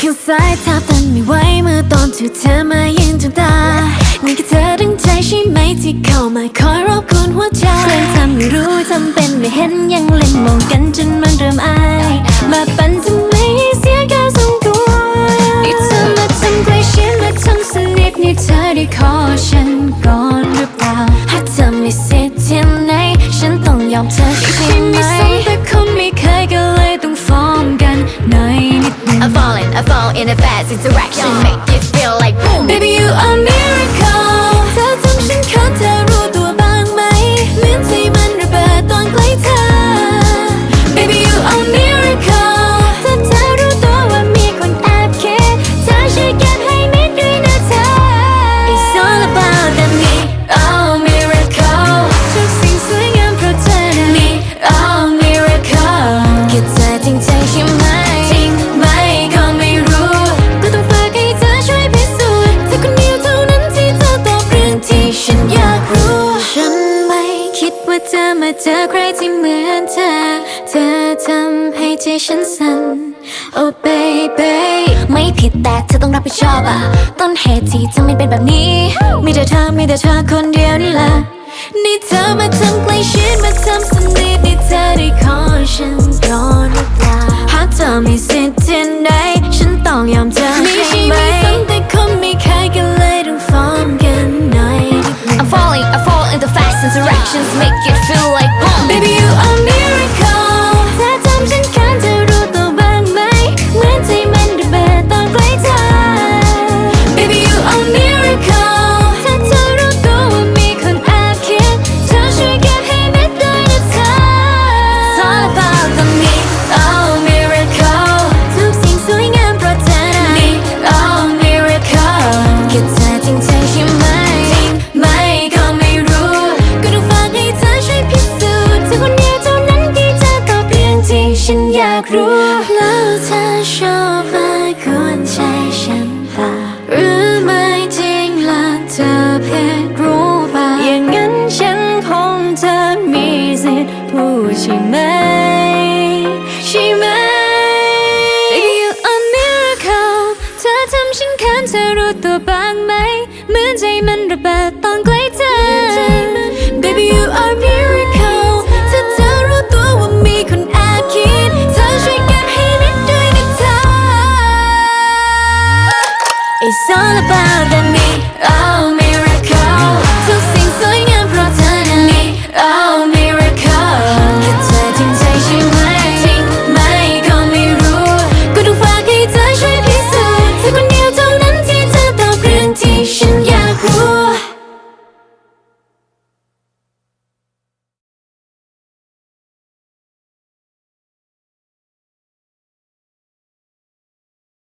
ข้างซ้ายแทบตันไม่ไหวเมื่อตอนที่เธอมายืนจ้องตานี่คือเธอตั้งใจใช่ไหมที่เข้ามาคอยรบกวนหัวใจเพื่นทำไม่รู้ทำเป็นไม่เห็นยังเล่นมองกันจนมันเริ่มอายมาปั่นทำไมให้เสียการทรงตัวนี่เธอมาทำใกล้ชิดมาทำสนิทนี่เธอได้ขอฉันก่อนหรือเปล่าหากเธอไม่เสียที่ไหนฉันต้องยอมเธอ opposite direction. ว่าจะมาเจอใครที่เหมือนเธอ เธอทำให้ใจฉันสั่น Oh baby ไม่ผิดแต่เธอต้องรับผิดชอบอะต้นเหตุที่ทำให้เป็นแบบนี้ มีแต่เธอมีแต่เธอคนเดียวนี่แหละ นี่เธอมาทำใกล้ชิดมาทำสนิทนี่เธอได้ขอฉันก่อนหรือเปล่าหากเธอมี ฉันอยากรู้ แล้วเธอชอบมาควรใจฉันป่ะหรือไม่จริงล่ะเธอเพียงรู้ป่ะอย่างนั้นฉันคงจะมีสิทธิ์พูดใช่ไหมใช่ไหม You are miracle เธอทำฉันคันเธอรู้ตัวบ้างไหมเหมือนใจมันระเบิดตอน